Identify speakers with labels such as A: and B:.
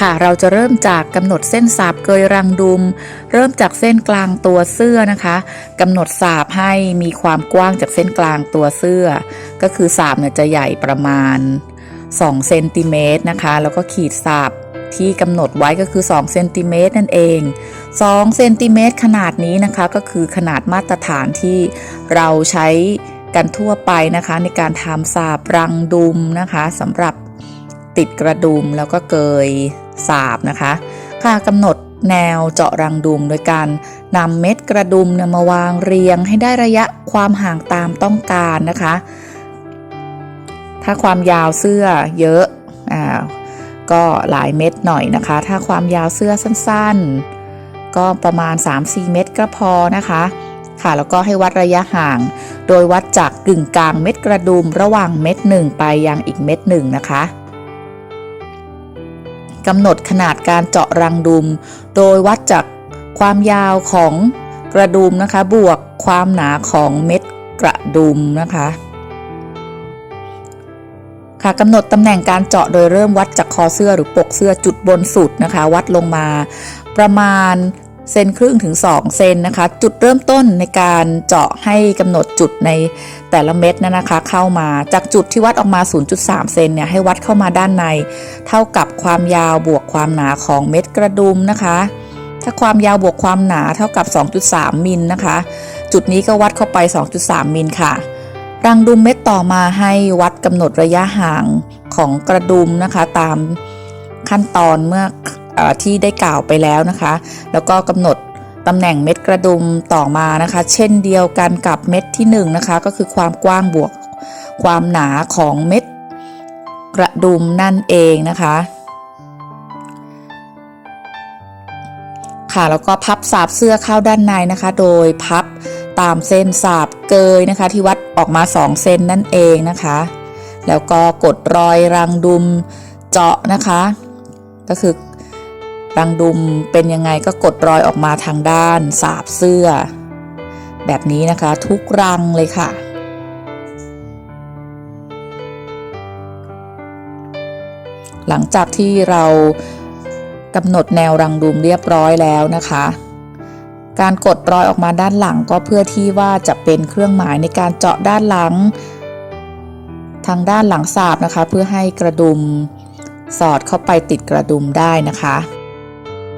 A: ค่ะเราจะเริ่มจากกำหนดเส้นสาบเกยรังดุม เริ่มจากเส้นกลางตัวเสื้อนะคะกำหนดสาบให้มีความกว้างจากเส้นกลางตัวเสื้อ ก็คือสาบเนี่ยจะใหญ่ประมาณ2เซนติเมตรนะคะ แล้วก็ขีดสาบที่กำหนดไว้ก็คือ2เซนติเมตรนั่นเอง2เซนติเมตรขนาดนี้นะคะก็คือขนาดมาตรฐานที่เราใช้กันทั่วไปนะคะ ในการทำสาบรังดุมนะคะสำหรับ ติดกระดุมแล้วก็เกยสาบนะคะ ค่ะกำหนดแนวเจาะรังดุมโดยการนำเม็ดกระดุมนมาวางเรียงให้ได้ระยะความห่างตามต้องการนะคะ ถ้าความยาวเสื้อเยอะอ่าก็หลายเม็ดหน่อยนะคะ ถ้าความยาวเสื้อสั้นๆ ก็ประมาณ 3-4 เม็ดก็พอนะคะค่ะแล้วก็ให้วัดระยะห่าง โดยวัดจากกึ่งกลางเม็ดกระดุมระหว่างเม็ดหนึ่งไปยังอีกเม็ดหนึ่งนะคะ กำหนดขนาดการเจาะรังดุม โดยวัดจากความยาวของกระดุมนะคะ บวกความหนาของเม็ดกระดุมนะคะค่ะกำหนดตำแหน่งการเจาะโดยเริ่มวัดจากคอเสื้อหรือปกเสื้อจุดบนสุดนะคะ วัดลงมาประมาณ เซนครึ่งถึง 2 เซนนะคะ จุดเริ่มต้นในการเจาะให้กำหนดจุดในแต่ละเม็ดนะนะคะ เข้ามาจากจุดที่วัดออกมา 0.3 เซนเนี่ยให้วัดเข้ามาด้านใน เท่ากับความยาวบวกความหนาของเม็ดกระดุมนะคะ ถ้าความยาวบวกความหนาเท่ากับ 2.3 มิลนะคะ จุดนี้ก็วัดเข้าไป 2.3 มิลค่ะรังดุมเม็ดต่อมาให้วัดกำหนดระยะห่างของกระดุมนะคะ ตามขั้นตอนเมื่อเออ ที่ได้กล่าวไปแล้วนะคะ แล้วก็กำหนดตำแหน่งเม็ดกระดุมต่อมานะคะ เช่นเดียวกันกับเม็ดที่1นงนะคะ ก็คือความกว้างบวกความหนาของเม็ดกระดุมนั่นเองนะคะ ค่ะแล้วก็พับสาบเสื้อเข้าด้านในนะคะ โดยพับตามเส้นสาบเกยนะคะ ที่วัดออกมา 2 เซนนั่นเองนะคะ แล้วก็กดรอยรังดุมเจาะนะคะ ก็คือ รังดุมเป็นยังไงก็กดรอยออกมาทางด้านสาบเสื้อ แบบนี้นะคะทุกรังเลยค่ะ หลังจากที่เรากำหนดแนวรังดุมเรียบร้อยแล้วนะคะ การกดรอยออกมาด้านหลังก็เพื่อที่ว่าจะเป็นเครื่องหมายในการเจาะด้านหลัง ทางด้านหลังสาบนะคะ เพื่อให้กระดุมสอดเข้าไปติดกระดุมได้นะคะ